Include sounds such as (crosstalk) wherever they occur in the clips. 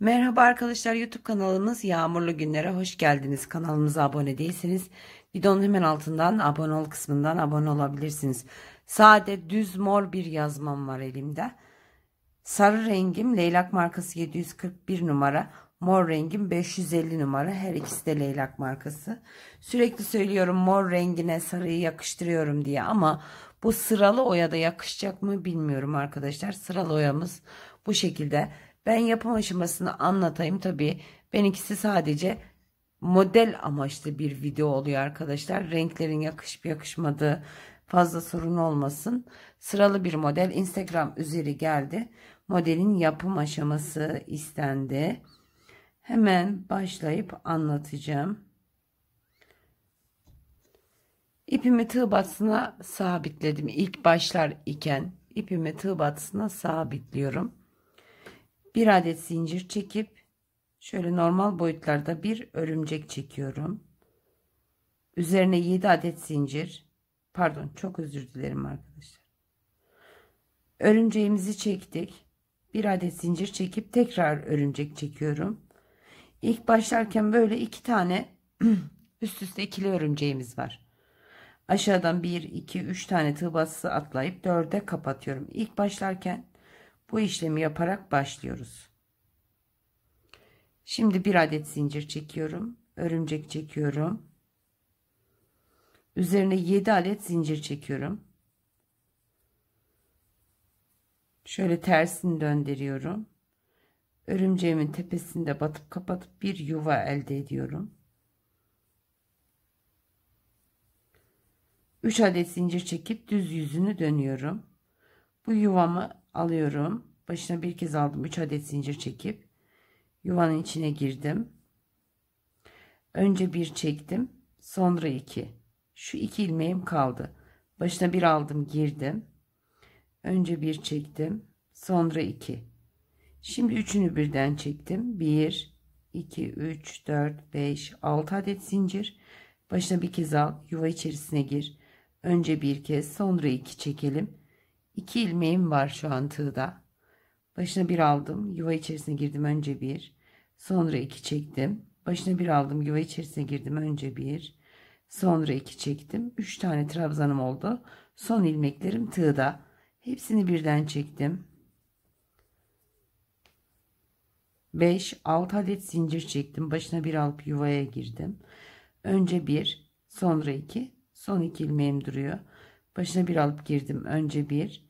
Merhaba arkadaşlar YouTube kanalımız Yağmurlu Günlere hoş geldiniz. Kanalımıza abone değilseniz videonun hemen altından abone ol kısmından abone olabilirsiniz. Sade düz mor bir yazmam var elimde. Sarı rengim leylak markası 741 numara. Mor rengim 550 numara. Her ikisi de leylak markası. Sürekli söylüyorum mor rengine sarıyı yakıştırıyorum diye ama bu sıralı oya da yakışacak mı bilmiyorum arkadaşlar. Sıralı oyamız bu şekilde. Ben yapım aşamasını anlatayım tabii. Benimkisi sadece model amaçlı bir video oluyor arkadaşlar. Renklerin yakışıp yakışmadığı fazla sorun olmasın. Sıralı bir model Instagram üzeri geldi. Modelin yapım aşaması istendi. Hemen başlayıp anlatacağım. İpimi tığ batısına sabitledim. İlk başlar iken ipimi tığ batısına sabitliyorum bir adet zincir çekip şöyle normal boyutlarda bir örümcek çekiyorum. Üzerine 7 adet zincir pardon çok özür dilerim arkadaşlar. Örümceğimizi çektik. Bir adet zincir çekip tekrar örümcek çekiyorum. İlk başlarken böyle iki tane (clears throat) üst üste ikili örümceğimiz var. Aşağıdan 1 2 3 tane tığ batısı atlayıp 4'e kapatıyorum. İlk başlarken bu işlemi yaparak başlıyoruz. Şimdi bir adet zincir çekiyorum. Örümcek çekiyorum. Üzerine 7 adet zincir çekiyorum. Şöyle tersini döndürüyorum. Örümceğimin tepesinde batıp kapatıp bir yuva elde ediyorum. 3 adet zincir çekip düz yüzünü dönüyorum. Bu yuvamı alıyorum. Başına bir kez aldım. 3 adet zincir çekip yuvanın içine girdim. Önce bir çektim. Sonra iki. Şu iki ilmeğim kaldı. Başına bir aldım girdim. Önce bir çektim. Sonra iki. Şimdi üçünü birden çektim. 1, 2, 3, 4, 5, 6 adet zincir. Başına bir kez al. Yuva içerisine gir. Önce bir kez sonra iki çekelim. 2 ilmeğim var şu an tığda. Başına bir aldım. Yuva içerisine girdim. Önce bir. Sonra iki çektim. Başına bir aldım. Yuva içerisine girdim. Önce bir. Sonra iki çektim. Üç tane trabzanım oldu. Son ilmeklerim tığda. Hepsini birden çektim. 5 6 adet zincir çektim. Başına bir alıp yuvaya girdim. Önce bir, sonra iki, son iki ilmeğim duruyor. Başına bir alıp girdim. Önce bir,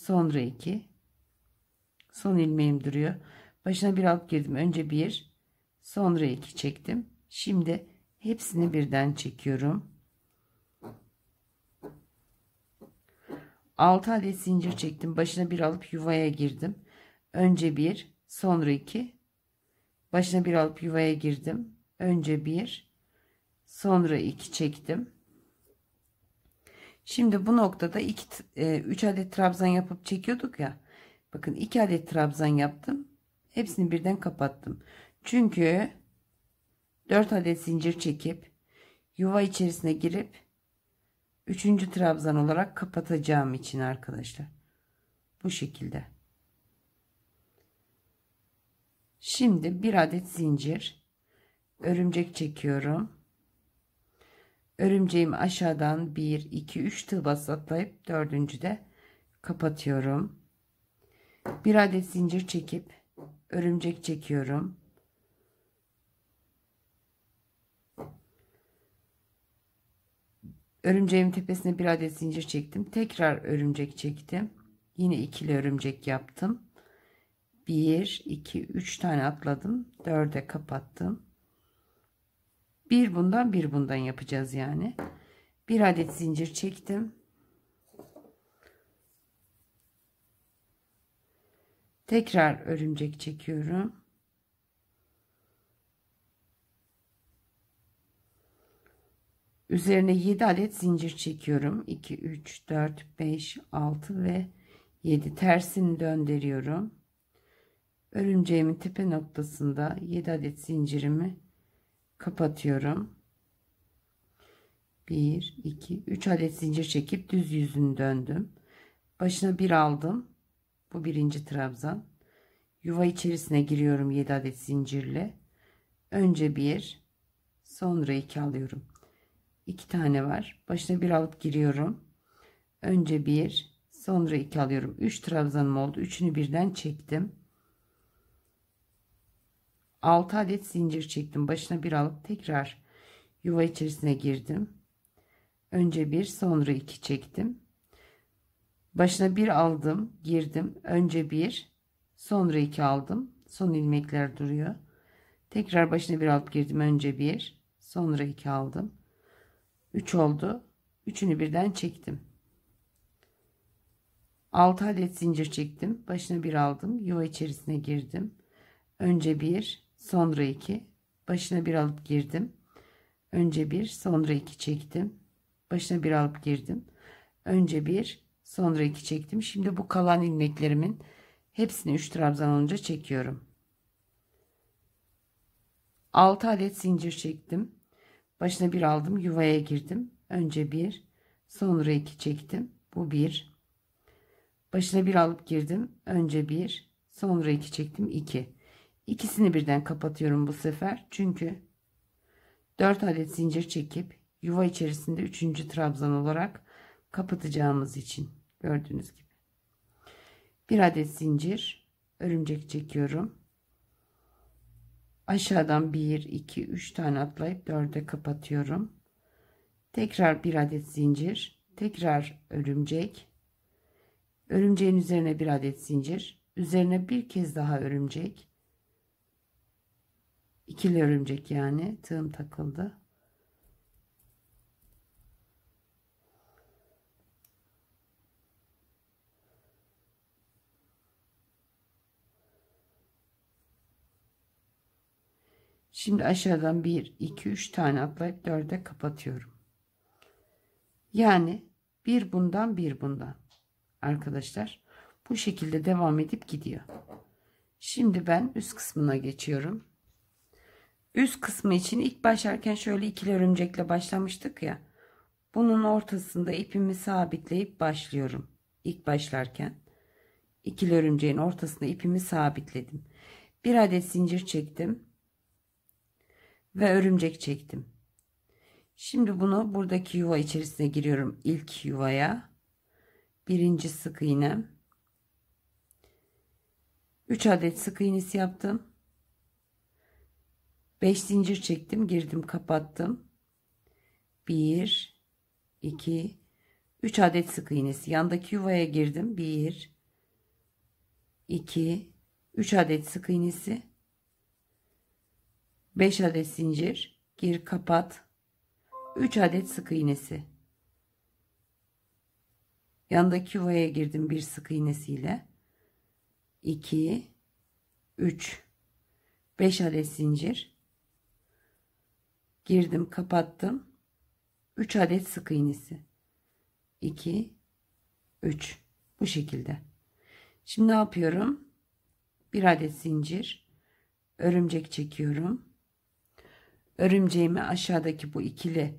sonra 2 son ilmeğim duruyor. Başına bir alıp girdim. Önce bir sonra 2 çektim. Şimdi hepsini birden çekiyorum. 6 adet zincir çektim. Başına bir alıp yuvaya girdim. Önce bir sonra 2 başına bir alıp yuvaya girdim. Önce bir sonra 2 çektim Şimdi bu noktada 2 3 e, adet trabzan yapıp çekiyorduk ya. Bakın 2 adet trabzan yaptım. Hepsini birden kapattım. Çünkü 4 adet zincir çekip yuva içerisine girip 3. trabzan olarak kapatacağım için arkadaşlar. Bu şekilde. Şimdi bir adet zincir örümcek çekiyorum. Örümceğimi aşağıdan 1, 2, 3 tığ bas atlayıp dördüncü de kapatıyorum. Bir adet zincir çekip örümcek çekiyorum. Örümceğimin tepesine bir adet zincir çektim. Tekrar örümcek çektim. Yine ikili örümcek yaptım. 1, 2, 3 tane atladım. 4'e kapattım. Bir bundan bir bundan yapacağız yani. Bir adet zincir çektim. Tekrar örümcek çekiyorum. Üzerine 7 adet zincir çekiyorum. 2, 3, 4, 5, 6 ve 7 tersini döndürüyorum. Örümceğimin tepe noktasında 7 adet zincirimi kapatıyorum. 1 2 3 adet zincir çekip düz yüzünü döndüm. Başına bir aldım. Bu birinci trabzan. yuva içerisine giriyorum 7 adet zincirle. Önce bir, sonra iki alıyorum. 2 tane var. Başına bir alıp giriyorum. Önce bir, sonra iki alıyorum. 3 trabzanım oldu. Üçünü birden çektim. 6 adet zincir çektim. Başına bir alıp tekrar yuva içerisine girdim. Önce bir, sonra iki çektim. Başına bir aldım, girdim. Önce bir, sonra iki aldım. Son ilmekler duruyor. Tekrar başına bir alıp girdim. Önce bir, sonra iki aldım. 3 oldu. Üçünü birden çektim. 6 adet zincir çektim. Başına bir aldım. Yuva içerisine girdim. Önce bir, sonra iki. Başına bir alıp girdim. Önce bir, sonra iki çektim. Başına bir alıp girdim. Önce bir, sonra iki çektim. Şimdi bu kalan ilmeklerimin hepsini 3 trabzan olunca çekiyorum. 6 adet zincir çektim. Başına bir aldım. Yuvaya girdim. Önce bir, sonra iki çektim. Bu bir. Başına bir alıp girdim. Önce bir, sonra iki çektim. iki. İkisini birden kapatıyorum bu sefer. Çünkü 4 adet zincir çekip yuva içerisinde 3. trabzan olarak kapatacağımız için gördüğünüz gibi. Bir adet zincir örümcek çekiyorum. Aşağıdan 1, 2, 3 tane atlayıp 4'e kapatıyorum. Tekrar bir adet zincir. Tekrar örümcek. Örümceğin üzerine bir adet zincir. Üzerine bir kez daha örümcek. İkili örümcek yani. Tığım takıldı. Şimdi aşağıdan 1, 2, 3 tane atlayıp 4'e kapatıyorum. Yani bir bundan bir bundan. Arkadaşlar bu şekilde devam edip gidiyor. Şimdi ben üst kısmına geçiyorum. Üst kısmı için ilk başlarken şöyle ikili örümcekle başlamıştık ya. Bunun ortasında ipimi sabitleyip başlıyorum. İlk başlarken ikili örümceğin ortasında ipimi sabitledim. Bir adet zincir çektim ve örümcek çektim. Şimdi bunu buradaki yuva içerisine giriyorum. İlk yuvaya birinci sık iğnem 3 adet sık iğnesi yaptım. 5 zincir çektim, girdim, kapattım. 1 2 3 adet sık iğnesi. Yandaki yuvaya girdim. 1 2 3 adet sık iğnesi. 5 adet zincir, gir, kapat. 3 adet sık iğnesi. Yandaki yuvaya girdim bir sık iğnesiyle. 2 3 5 adet zincir girdim kapattım. 3 adet sık iğnesi. 2 3 bu şekilde. Şimdi ne yapıyorum? Bir adet zincir. Örümcek çekiyorum. Örümceğimi aşağıdaki bu ikili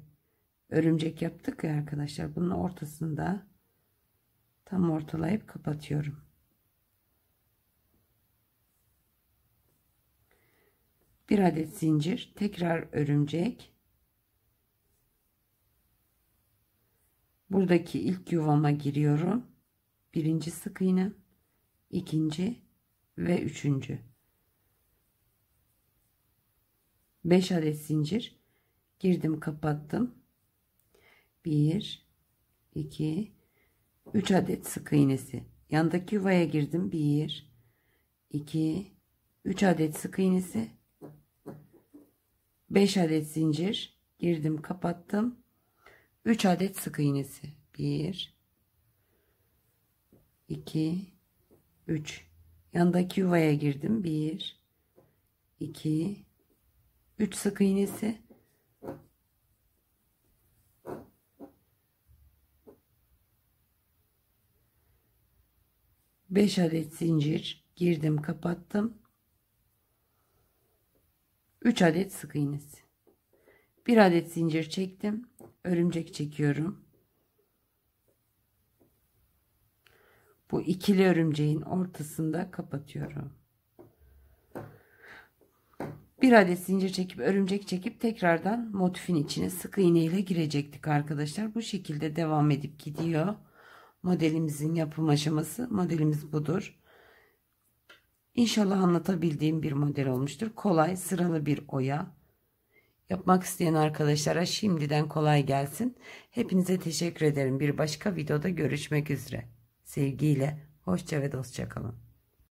örümcek yaptık ya arkadaşlar. Bunun ortasında tam ortalayıp kapatıyorum bir adet zincir tekrar örümcek. Buradaki ilk yuvama giriyorum. Birinci sık iğne ikinci ve üçüncü. 5 adet zincir. Girdim kapattım. 1 2 3 adet sık iğnesi. Yandaki yuvaya girdim. 1 2 3 adet sık iğnesi 5 adet zincir girdim kapattım. 3 adet sık iğnesi. 1 2 3 yandaki yuvaya girdim. 1 2 3 sık iğnesi. Beş adet zincir girdim kapattım 3 adet sık iğnesi. 1 adet zincir çektim. Örümcek çekiyorum. Bu ikili örümceğin ortasında kapatıyorum. Bir adet zincir çekip örümcek çekip tekrardan motifin içine sık iğne ile girecektik arkadaşlar. Bu şekilde devam edip gidiyor. Modelimizin yapım aşaması modelimiz budur. İnşallah anlatabildiğim bir model olmuştur. Kolay sıralı bir oya. Yapmak isteyen arkadaşlara şimdiden kolay gelsin. Hepinize teşekkür ederim. Bir başka videoda görüşmek üzere. Sevgiyle, hoşça ve dostça kalın.